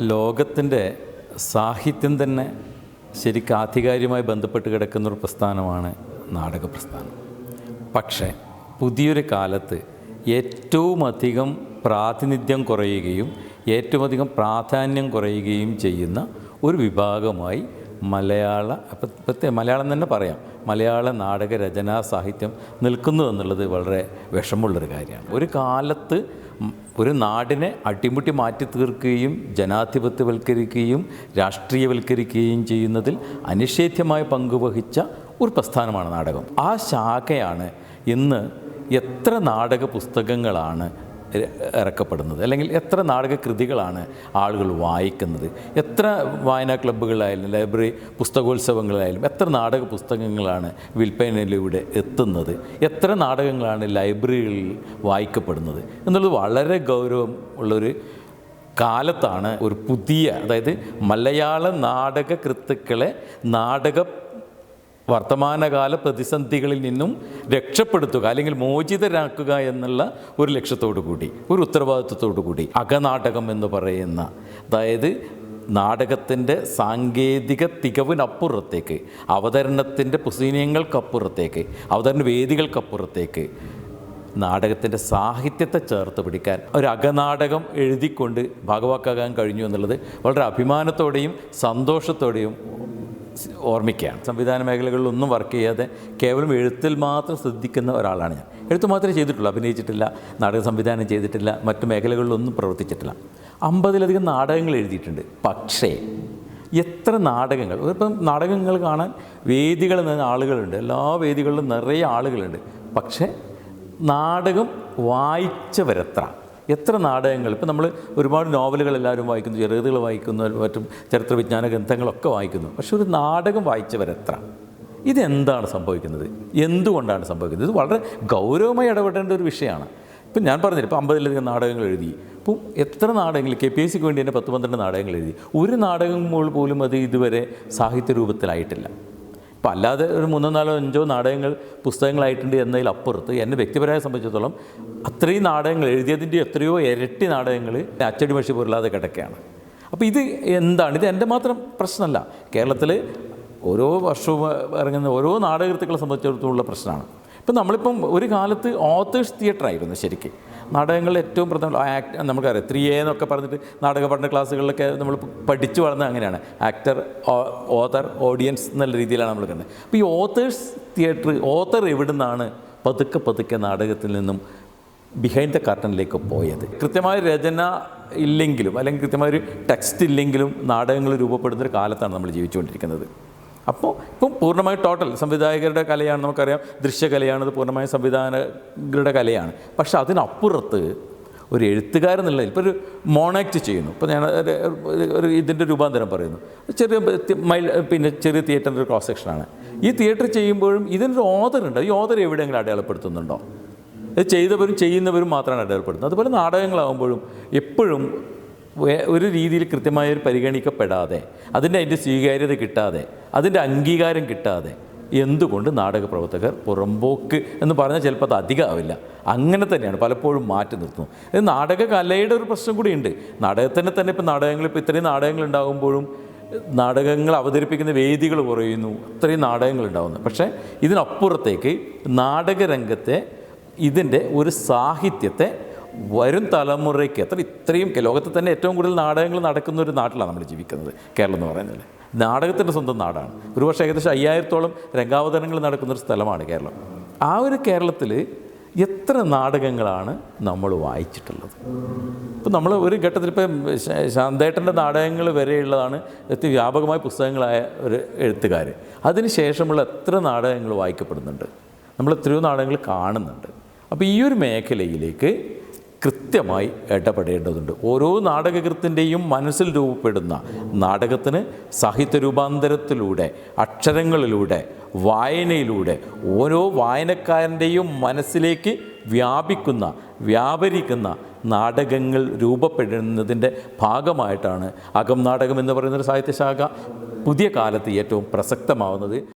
ലോകത്തിന്റെ സാഹിത്യം തന്നെ ശരിക്കും ആധികാരികമായി ബന്ധപ്പെട്ട് കിടക്കുന്ന ഒരു പ്രസ്ഥാനമാണ് നാടക പ്രസ്ഥാനം പക്ഷേ പുതിയൊരു കാലത്ത് ഏറ്റവും അധികം പ്രാതിനിധ്യം കുറയുകയും ഏറ്റവും അധികം പ്രാധാന്യം കുറയുകയും ചെയ്യുന്ന ഒരു വിഭാഗമായി മലയാള പ്രത്യേക മലയാളം തന്നെ പറയാം. മലയാള നാടക രചനാ സാഹിത്യം നിൽക്കുന്നു എന്നുള്ളത് വളരെ വിഷമമുള്ളൊരു കാര്യമാണ്. ഒരു കാലത്ത് ഒരു നാടിനെ അട്ടിമുട്ടി മാറ്റി തീർക്കുകയും ജനാധിപത്യവൽക്കരിക്കുകയും രാഷ്ട്രീയവൽക്കരിക്കുകയും ചെയ്യുന്നതിൽ അനിഷേധ്യമായ പങ്കുവഹിച്ച ഒരു പ്രസ്ഥാനമാണ് നാടകം. ആ ശാഖയാണ് ഇന്ന് എത്ര നാടക പുസ്തകങ്ങളാണ് ഇറക്കപ്പെടുന്നത്. അല്ലെങ്കിൽ എത്ര നാടകകൃതികളാണ് ആളുകൾ വായിക്കുന്നത്. എത്ര വായനാ ക്ലബ്ബുകളായാലും ലൈബ്രറി പുസ്തകോത്സവങ്ങളായാലും എത്ര നാടക പുസ്തകങ്ങളാണ് വിൽപ്പനയിലൂടെ എത്തുന്നത്. എത്ര നാടകങ്ങളാണ് ലൈബ്രറികളിൽ വായിക്കപ്പെടുന്നത്. എന്നുള്ളത് വളരെ ഗൗരവം ഉള്ളൊരു കാലത്താണ് ഒരു പുതിയ അതായത് മലയാള നാടക കൃത്തുക്കളെ നാടക വർത്തമാനകാല പ്രതിസന്ധികളിൽ നിന്നും രക്ഷപ്പെടുത്തുക അല്ലെങ്കിൽ മോചിതരാക്കുക എന്നുള്ള ഒരു ലക്ഷ്യത്തോടു കൂടി ഒരു ഉത്തരവാദിത്വത്തോടു കൂടി അകനാടകം എന്ന് പറയുന്ന അതായത് നാടകത്തിന്റെ സാങ്കേതിക തികവിനപ്പുറത്തേക്ക് അവതരണത്തിന്റെ പുസ്തകങ്ങൾക്കപ്പുറത്തേക്ക് അവതരണ വേദികൾക്കപ്പുറത്തേക്ക് നാടകത്തിന്റെ സാഹിത്യത്തെ ചേർത്ത് പിടിക്കാൻ ഒരു അകനാടകം എഴുതിക്കൊണ്ട് ഭാഗവാക്കാകാൻ കഴിഞ്ഞു എന്നുള്ളത് വളരെ അഭിമാനത്തോടെയും സന്തോഷത്തോടെയും ഓർമ്മിക്കുകയാണ്. സംവിധാന മേഖലകളിലൊന്നും വർക്ക് ചെയ്യാതെ കേവലം എഴുത്തിൽ മാത്രം ശ്രദ്ധിക്കുന്ന ഒരാളാണ് ഞാൻ. എഴുത്ത് മാത്രമേ ചെയ്തിട്ടുള്ളൂ അഭിനയിച്ചിട്ടില്ല നാടക സംവിധാനം ചെയ്തിട്ടില്ല മറ്റു മേഖലകളിലൊന്നും പ്രവർത്തിച്ചിട്ടില്ല. അമ്പതിലധികം നാടകങ്ങൾ എഴുതിയിട്ടുണ്ട്. പക്ഷേ എത്ര നാടകങ്ങൾ? ഇപ്പം നാടകങ്ങൾ കാണാൻ വേദികൾ എന്ന ആളുകളുണ്ട്. എല്ലാ വേദികളിലും നിറയെ ആളുകളുണ്ട്. പക്ഷേ നാടകം വായിച്ചവരെത്ര. എത്ര നാടകങ്ങൾ? ഇപ്പം നമ്മൾ ഒരുപാട് നോവലുകൾ എല്ലാവരും വായിക്കുന്നു ചെറുതുകൾ വായിക്കുന്നു മറ്റും ചരിത്ര വിജ്ഞാന ഗ്രന്ഥങ്ങളൊക്കെ വായിക്കുന്നു. പക്ഷെ ഒരു നാടകം വായിച്ചവരെത്ര? ഇതെന്താണ് സംഭവിക്കുന്നത്? എന്തുകൊണ്ടാണ് സംഭവിക്കുന്നത്? ഇത് വളരെ ഗൗരവമായി ഇടപെടേണ്ട ഒരു വിഷയമാണ്. ഇപ്പം ഞാൻ പറഞ്ഞില്ല ഇപ്പം അമ്പതിലധികം നാടകങ്ങൾ എഴുതി. ഇപ്പം എത്ര നാടകങ്ങൾ? കെ പി എസ് സിക്ക് വേണ്ടി തന്നെ പത്ത് പന്ത്രണ്ട് നാടകങ്ങൾ എഴുതി. ഒരു നാടകം പോലും അത് ഇതുവരെ സാഹിത്യ രൂപത്തിലായിട്ടില്ല ഇപ്പം അല്ലാതെ ഒരു മൂന്നോ നാലോ അഞ്ചോ നാടകങ്ങൾ പുസ്തകങ്ങളായിട്ടുണ്ട് എന്നതിലപ്പുറത്ത് എന്നെ വ്യക്തിപരമായി സംബന്ധിച്ചിടത്തോളം അത്രയും നാടകങ്ങൾ എഴുതിയതിന്റെ എത്രയോ ഇരട്ടി നാടകങ്ങൾ അച്ചടി മഷി പൊരുളാതെ കിടക്കുകയാണ്. അപ്പോൾ ഇത് എന്താണ്? ഇത് എന്റെ മാത്രം പ്രശ്നമല്ല. കേരളത്തിൽ ഓരോ വർഷവും ഇറങ്ങുന്ന ഓരോ നാടകൃത്തുക്കളെ സംബന്ധിച്ചിടത്തോളം പ്രശ്നമാണ്. ഇപ്പം നമ്മളിപ്പം ഒരു കാലത്ത് ഓത്തേഴ്സ് തിയേറ്റർ ആയിരുന്നു ശരിക്കും. നാടകങ്ങളിൽ ഏറ്റവും പ്രധാന ആക്ട് നമുക്കറിയാം ത്രീ എ എന്നൊക്കെ പറഞ്ഞിട്ട് നാടക പഠന ക്ലാസ്സുകളിലൊക്കെ നമ്മൾ പഠിച്ചു വളർന്നത് അങ്ങനെയാണ്. ആക്ടർ ഓതർ ഓഡിയൻസ് എന്നുള്ള രീതിയിലാണ് നമ്മൾ കണ്ടത്. അപ്പോൾ ഈ ഓത്തേഴ്സ് തിയേറ്റർ ഓത്തർ നിന്നാണ് പതുക്കെ പതുക്കെ നാടകത്തിൽ നിന്നും ബിഹൈൻഡ് ദ കർട്ടനിലേക്ക് പോയത്? കൃത്യമായ രചന ഇല്ലെങ്കിലും അല്ലെങ്കിൽ കൃത്യമായൊരു ടെക്സ്റ്റ് ഇല്ലെങ്കിലും നാടകങ്ങൾ രൂപപ്പെടുന്ന ഒരു കാലത്താണ് നമ്മൾ ജീവിച്ചുകൊണ്ടിരിക്കുന്നത്. അപ്പോൾ ഇപ്പം പൂർണമായും ടോട്ടൽ സംവിധായകരുടെ കലയാണ് നമുക്കറിയാം ദൃശ്യകലയാണ് ഇത് പൂർണമായും സംവിധാനങ്ങളുടെ കലയാണ്. പക്ഷേ അതിനപ്പുറത്ത് ഒരു എഴുത്തുകാരൻ എന്നുള്ള ഇപ്പോൾ ഒരു മോണാക്ട് ചെയ്യുന്നു. ഇപ്പോൾ ഞാൻ ഒരു ഇതിന്റെ രൂപാന്തരം പറയുന്നു. ചെറിയ മൈൽ പിന്നെ ചെറിയ തിയേറ്ററിന്റെ ഒരു ക്രോസ് സെക്ഷനാണ് ഈ തിയേറ്റർ ചെയ്യുമ്പോഴും ഇതിനൊരു ഓതർ ഉണ്ട്. ഈ ഓദർ എവിടെയെങ്കിലും അടയാളപ്പെടുത്തുന്നുണ്ടോ? ഇത് ചെയ്തവരും ചെയ്യുന്നവരും മാത്രമാണ് അടയാളപ്പെടുത്തുന്നത്. അതുപോലെ നാടകങ്ങളാകുമ്പോഴും എപ്പോഴും ഒരു രീതിയിൽ കൃത്യമായ ഒരു പരിഗണിക്കപ്പെടാതെ അതിന്റെ അതിന്റെ സ്വീകാര്യത കിട്ടാതെ അതിന്റെ അംഗീകാരം കിട്ടാതെ എന്തുകൊണ്ട് നാടക പ്രവർത്തകർ പുറമ്പോക്ക് എന്ന് പറഞ്ഞാൽ ചിലപ്പോൾ അത് അധികമാവില്ല. അങ്ങനെ തന്നെയാണ് പലപ്പോഴും മാറ്റി നിർത്തുന്നു. ഇത് നാടക കലയുടെ ഒരു പ്രശ്നം കൂടിയുണ്ട്. നാടകത്തിനെ തന്നെ ഇപ്പോൾ നാടകങ്ങൾ ഇപ്പോൾ ഇത്രയും നാടകങ്ങൾ ഉണ്ടാകുമ്പോഴും നാടകങ്ങൾ അവതരിപ്പിക്കുന്ന വേദികൾ കുറയുന്നു. അത്രയും നാടകങ്ങൾ ഉണ്ടാകുന്നു. പക്ഷേ ഇതിനപ്പുറത്തേക്ക് നാടകരംഗത്തെ ഇതിന്റെ ഒരു സാഹിത്യത്തെ വരും തലമുറയ്ക്ക് എത്ര ഇത്രയും ലോകത്തിൽ തന്നെ ഏറ്റവും കൂടുതൽ നാടകങ്ങൾ നടക്കുന്ന ഒരു നാട്ടിലാണ് നമ്മൾ ജീവിക്കുന്നത് കേരളം എന്ന് പറയുന്നത്. നാടകത്തിന്റെ സ്വന്തം നാടാണ്. ഒരുപക്ഷെ ഏകദേശം അയ്യായിരത്തോളം രംഗാവതരണങ്ങൾ നടക്കുന്ന ഒരു സ്ഥലമാണ് കേരളം. ആ ഒരു കേരളത്തിൽ എത്ര നാടകങ്ങളാണ് നമ്മൾ വായിച്ചിട്ടുള്ളത്? ഇപ്പം നമ്മൾ ഒരു ഘട്ടത്തിൽ ഇപ്പം ശാന്തേട്ടന്റെ നാടകങ്ങൾ വരെയുള്ളതാണ് എത്തി വ്യാപകമായ പുസ്തകങ്ങളായ ഒരു എഴുത്തുകാർ. അതിന് ശേഷമുള്ള എത്ര നാടകങ്ങൾ വായിക്കപ്പെടുന്നുണ്ട്? നമ്മൾ എത്രയോ നാടകങ്ങൾ കാണുന്നുണ്ട്. അപ്പോൾ ഈ ഒരു മേഖലയിലേക്ക് കൃത്യമായി ഇടപെടേണ്ടതുണ്ട്. ഓരോ നാടകകൃത്തിന്റെയും മനസ്സിൽ രൂപപ്പെടുന്ന നാടകത്തിന് സാഹിത്യ രൂപാന്തരത്തിലൂടെ അക്ഷരങ്ങളിലൂടെ വായനയിലൂടെ ഓരോ വായനക്കാരന്റെയും മനസ്സിലേക്ക് വ്യാപിക്കുന്ന വ്യാപരിക്കുന്ന നാടകങ്ങൾ രൂപപ്പെടുന്നതിന്റെ ഭാഗമായിട്ടാണ് അകം നാടകം എന്ന് പറയുന്നൊരു സാഹിത്യശാഖ പുതിയ കാലത്ത് ഏറ്റവും പ്രസക്തമാവുന്നത്.